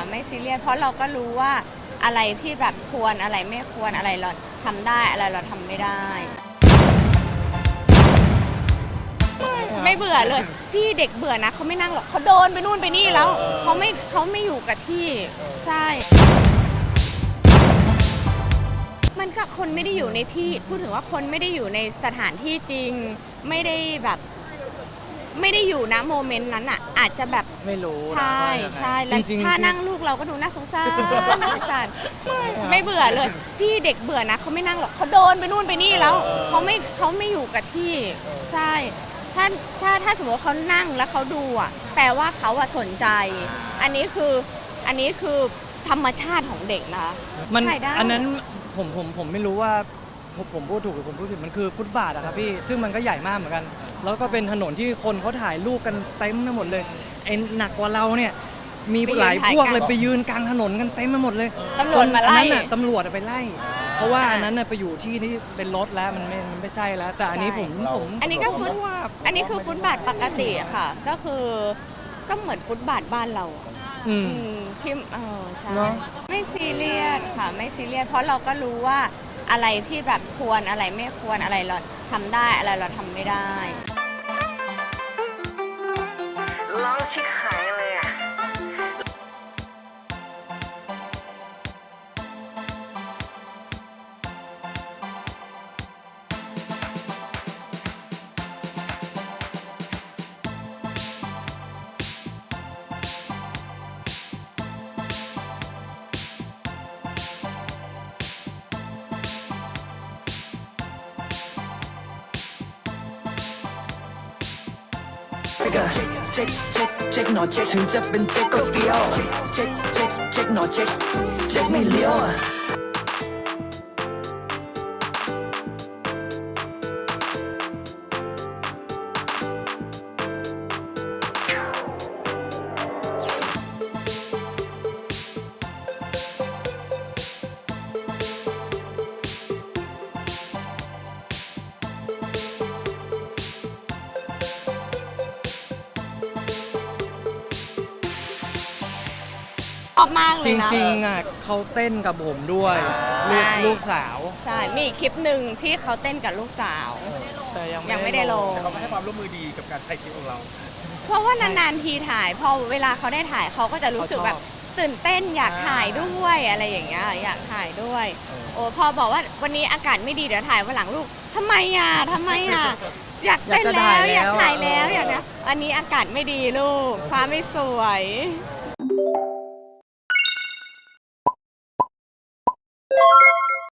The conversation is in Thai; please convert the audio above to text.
ค่ะไม่ซีเรียสเพราะเราก็รู้ว่าอะไรที่แบบควรอะไรไม่ควรอะไรเราทำได้อะไรเราทำไม่ได้ ไม่เบื่อเลย พี่เด็กเบื่อนะเขาไม่นั่งหรอกเขาโดนไปนู่นไปนี่แล้วเขาไม่เขาไม่อยู่กับที่ใช่ มันก็คนไม่ได้อยู่ในที่พูดถึงว่าคนไม่ได้อยู่ในสถานที่จริง ไม่ได้แบบ ไม่ได้อยู่นะโมเมนต์นั้นอะ อาจจะแบบไม่รู้นะใช่ใช่แล้วจริงๆถ้าจริง นั่งลูกเราก็ดูน่าสงสารน่าสงสารไม่เบื่อเลย พี่เด็กเบื่อนะเขาไม่นั่งหรอกเขาโดนไปนู่นไปนี่แล้วเขาไม่เขาไม่อยู่กับที่ใช่ถ้าถ้าถ้าสมมติว่าเขานั่งแล้วเขาดูอะแปลว่าเขาอะสนใจ อันนี้คืออันนี้คือธรรมชาติของเด็กนะคะมันถ่ายได้ อันนั้นผมผมผมไม่รู้ว่า ผมผมพูดถูกหรือผมพูดผิดมันคือฟุตบาทอะครับพี่ซึ่งมันก็ใหญ่มากเหมือนกัน แล้วก็เป็นถนนที่คนเขาถ่ายรูปกันเต็มไปหมดเลยไอ้หนักกว่าเราเนี่ยมีหลายพวกเลยไปยืนกลางถนนกันเต็มไปหมดเลยตำรวจมาไล่จนอันนั้นน่ะตำรวจอะไปไล่ เพราะว่าอันนั้นน่ะไปอยู่ที่ที่เป็นรถแล้วมันไม่มันไม่ใช่แล้ว แต่อันนี้ผมผมอันนี้ก็ฟุตว่าอันนี้คือฟุตบาทปกติอะค่ะ ก็คือก็เหมือนฟุตบาทบ้านเราอะอืมอืมที่เออใช่เนอะไม่ซีเรียสค่ะไม่ซีเรียสเพราะเราก็รู้ว่า อะไรที่แบบควรอะไรไม่ควรอะไรเราทำได้อะไรเราทำไม่ได้ เช็คเช็คเช็คเช็คหนอเช็คถึงจะเป็นเช็คก็เฟี้ยวเช็คเช็คเช็คเช็คหนอเช็คเช็คไม่เลี้ยว อะชอบมากเลจยนะริงๆอะเขาเต้นกับผมด้วยลูกใช่ ลูกสาว ใช่ มีอีกคลิปหนึ่งที่เขาเต้นกับลูกสาว แต่ยังยังไม่ได้ลง แต่เขาก็ให้ความร่วมมือดีกับการถ่ายคลิปของเรา เพราะว่านานๆทีถ่าย พอเวลาเขาได้ถ่ายเขาก็จะรู้สึกแบบตื่นเต้นอยากถ่ายด้วยอะไรอย่างเงี้ยอยากถ่ายด้วย โอ้พอบอกว่าวันนี้อากาศไม่ดีเดี๋ยวถ่ายวันหลังลูกทำไมอะทำไมอะ อยากเต้นแล้วอยากถ่ายแล้วอยากนะอันนี้อากาศไม่ดีลูกฟ้าไม่สวยเ